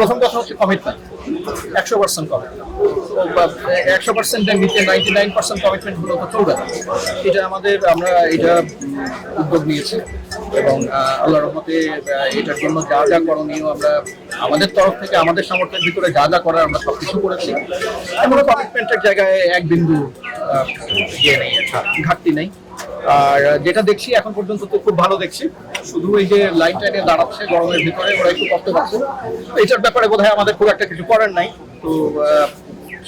প্রথম কথা হচ্ছে কমিটমেন্ট একশো পার্সেন্ট কমিটমেন্ট একশো পার্সেন্টের নিচে নাইনটি নাইন পার্সেন্ট কমিটমেন্টগুলো তো চলবে না। এটা আমাদের, আমরা এটা উদ্যোগ নিয়েছি এবং আল্লাহ রহমতে এটার জন্য যা যা করণীয় আমরা, আমাদের তরফ থেকে, আমাদের সামর্থ্যের ভিতরে যা যা করার আমরা সব কিছু করেছি। এমন কমিটমেন্টের জায়গায় এক বিন্দু ইয়ে নেই, ঘাটতি নেই। আর যেটা দেখছি, এখন পর্যন্ত তো খুব ভালো দেখছি। শুধু এই যে লাইন টাইনে দাঁড়াচ্ছে গরমের ভিতরে, ওরা একটু কষ্ট পাচ্ছে। এইটার ব্যাপারে বোধ আমাদের খুব একটা কিছু করার নাই। তো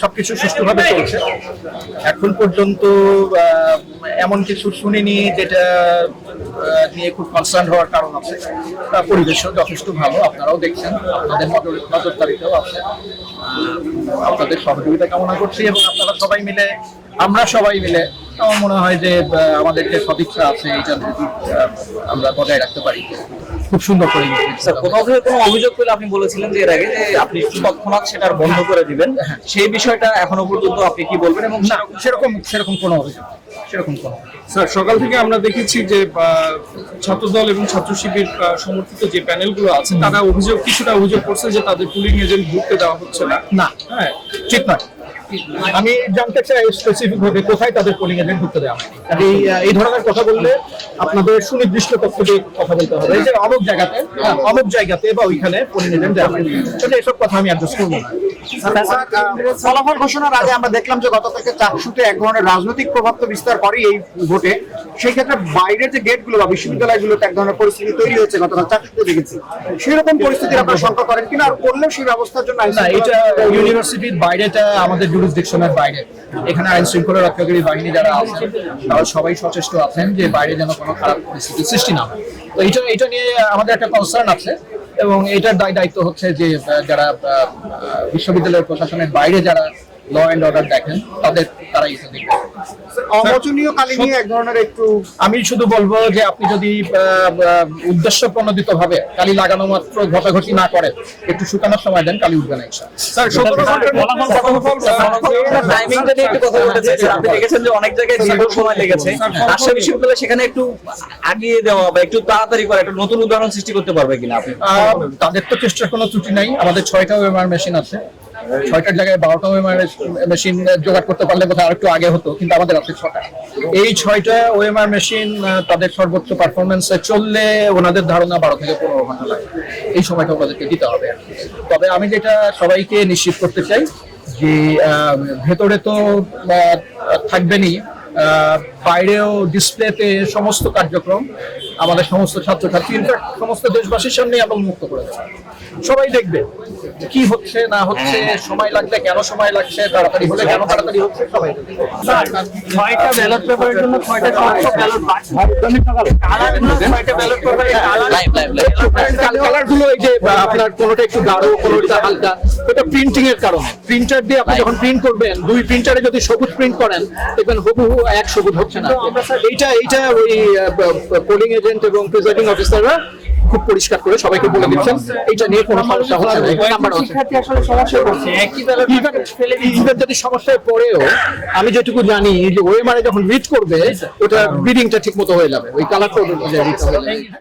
সবকিছু সুষ্ঠুভাবে চলছে। এখন পর্যন্ত এমন কিছু শুনিনি যেটা নিয়ে খুব কনসার্ন হওয়ার কারণ আছে। পরিবেশও যথেষ্ট ভালো আপনারাও দেখছেন আপনাদের নজর নজরদারিতেও আছে। আপনাদের সহযোগিতা কামনা করছি এবং আপনারা সবাই মিলে আমরা সবাই মিলে আমার মনে হয় যে আমাদের যে সদিচ্ছা আছে এটা যদি, আমরা বজায় রাখতে পারি। খুব সুন্দর করে স্যার কোথাও থেকে কোনো অভিযোগ পেলে আপনি বলেছিলেন যে এর আগে যে আপনি তৎক্ষণাৎ সেটার বন্ধ করে দিবেন? সেই বিষয়টা এখনও পর্যন্ত আপনি কি বলবেন এবং না সেরকম সেরকম কোনো অভিযোগ। সেরকম কোনো স্যার সকাল থেকে আমরা দেখেছি যে ছাত্রদল এবং ছাত্র শিবির সমর্থিত যে প্যানেলগুলো আছে তারা অভিযোগ কিছুটা অভিযোগ করছে যে তাদের পুলিং এজেন্ট ঢুকতে দেওয়া হচ্ছে না। না। হ্যাঁ ঠিক নয়। আমি জানতে চাই স্পেসিফিক ভাবে কোথায় তাদের পোলিং এজেন্ট ঢুকতে দেওয়া হয়? আর এই এই ধরনের কথা বললে আপনাদের সুনির্দিষ্ট তথ্য দিয়ে কথা বলতে হবে। যে অমুক জায়গাতে অমুক জায়গাতে বা ওইখানে পোলিং এজেন্ট দেওয়া হয়। এসব কথা আমি অ্যাডজাস্ট করব না। ফলাফল ঘোষণার আগে আমরা দেখলাম যে চাকসুতে এক ধরনের রাজনৈতিক প্রভাব তো বিস্তার করে এই ভোটে। সেই ক্ষেত্রে বাইরের যে গেটগুলো বা বিশ্ববিদ্যালয়গুলোতে এক ধরনের পরিস্থিতি তৈরি হয়েছে, গতকাল চাকসুতে দেখেছি। সেরকম আপনারা শঙ্কা করেন কিনা? আর করলেও সেই ব্যবস্থার জন্য এটা ইউনিভার্সিটির বাইরেটা আমাদের জুরিসডিকশনের বাইরে। এখানে আইন শৃঙ্খলা রক্ষাকারী বাহিনী যারা আছেন তারা সবাই সচেষ্ট আছেন যে বাইরে যেন কোনো খারাপ পরিস্থিতি সৃষ্টি না হয়। তো এটা এটা নিয়ে আমাদের একটা কনসার্ন আছে। এবং এটার দায় দায়িত্ব হচ্ছে যে যারা বিশ্ববিদ্যালয়ের প্রশাসনের বাইরে যারা ল অ্যান্ড অর্ডার দেখেন তাদের তারা এটা দেখবে। অমোচনীয় কালী নিয়ে এক ধরনের একটু আমি শুধু বলব যে আপনি যদি উদ্দেশ্য প্রণোদিত ভাবে কালি লাগানো মাত্র ঘটাঘটি না করেন একটু শুকানোর সময় দেন কালি উঠবে না স্যার টাইমিংটা নিয়ে একটু কথা বলতে চাই স্যার আপনি দেখেছেন যে অনেক জায়গায় দীর্ঘ সময় লেগেছে। রাজশাহী বিশ্ববিদ্যালয় সেখানে একটু আগিয়ে দেওয়া বা একটু তাড়াতাড়ি করা একটু নতুন উদাহরণ সৃষ্টি করতে পারবে কিনা আপনি? তাদের তো চেষ্টার কোনো ত্রুটি নাই। আমাদের ছয়টা ওএমআর মেশিন আছে। ছয়টার জায়গায় বারোটা ওএমআর মেশিন জোগাড় করতে পারলে বোধহয় আরেকটু আগে হতো, কিন্তু আমাদের আছে ছটা এই ছয়টা ওএমআর মেশিন তাদের সর্বোচ্চ পারফরমেন্সে চললে ওনাদের ধারণা বারো থেকে পনেরো ঘণ্টা লাগে। এই সময়টা ওনাদেরকে দিতে হবে। তবে আমি যেটা সবাইকে নিশ্চিত করতে চাই, যে ভেতরে তো থাকবেনই। বাইরেও ডিসপ্লেতে সমস্ত কার্যক্রম আমাদের সমস্ত ছাত্রছাত্রী সমস্ত দেশবাসীর সামনে আমরা উন্মুক্ত করে দেবো। সবাই দেখবে। কি হচ্ছে না হচ্ছে সময় লাগলে কেন সময় লাগছে তাড়াতাড়ি হলে কেন তাড়াতাড়ি হচ্ছে সবাই ছয়টা ব্যালট পেপারের জন্য ছয়টা ব্যালট কালারগুলো এই যে আপনার কোনোটা একটু গাঢ় কোনোটা হালকা এটা প্রিন্টিং এর কারণে। প্রিন্টার দিয়ে আপনি যখন প্রিন্ট করবেন দুই প্রিন্টারে যদি সবুজ প্রিন্ট করেন দেখবেন হুবহু এক সবুজ হচ্ছে না। এইটা এইটা ওই পোলিং এজেন্ট এবং প্রিজাইডিং অফিসাররা খুব পরিষ্কার করে সবাইকে বলে দিচ্ছেন। এটা নিয়ে কোনো সমস্যা হচ্ছে না। ইভেন যদি সমস্যায় পড়েও আমি যেটুকু জানি যে ওয়েমারে যখন রিড করবে ওটা রিডিংটা ঠিক মতো হয়ে যাবে। ওই কালারটা